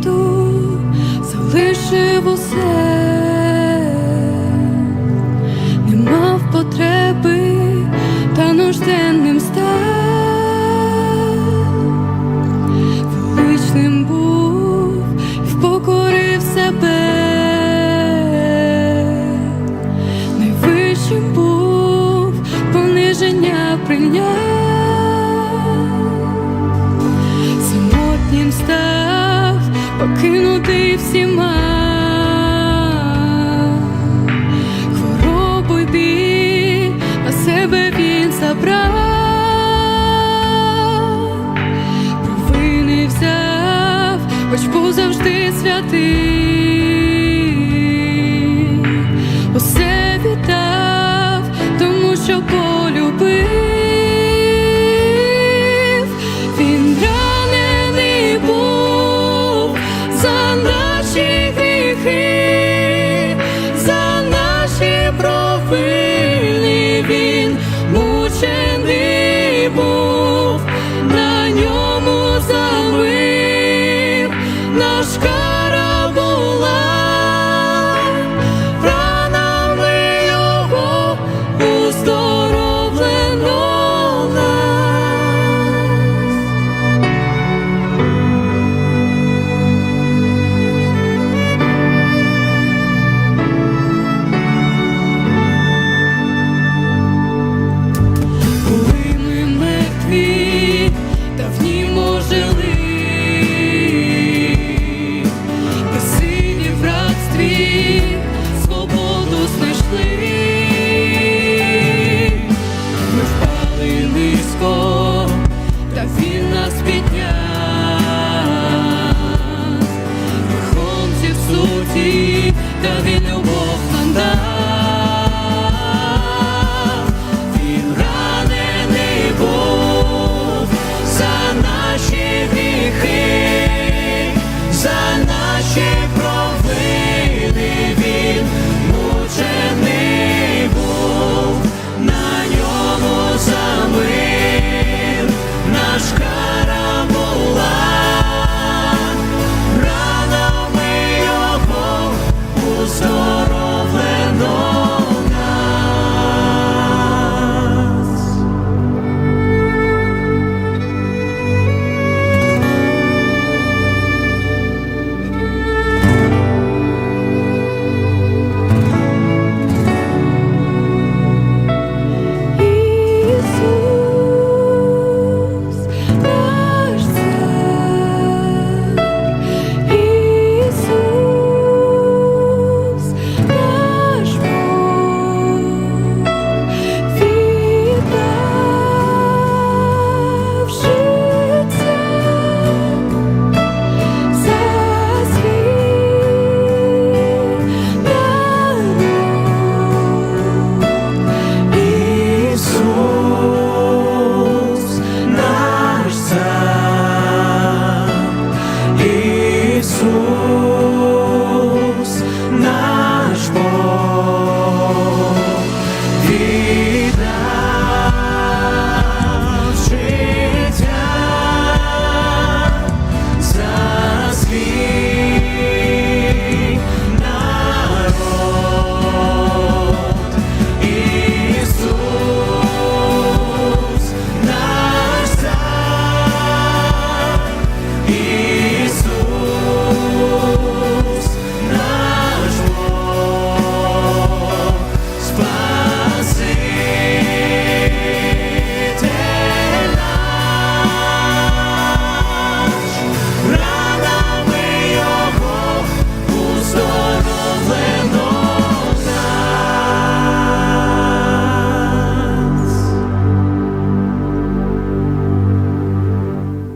tout. ти всіма, хворобу й біль себе він забрав, провини взяв, хоч був завжди святий.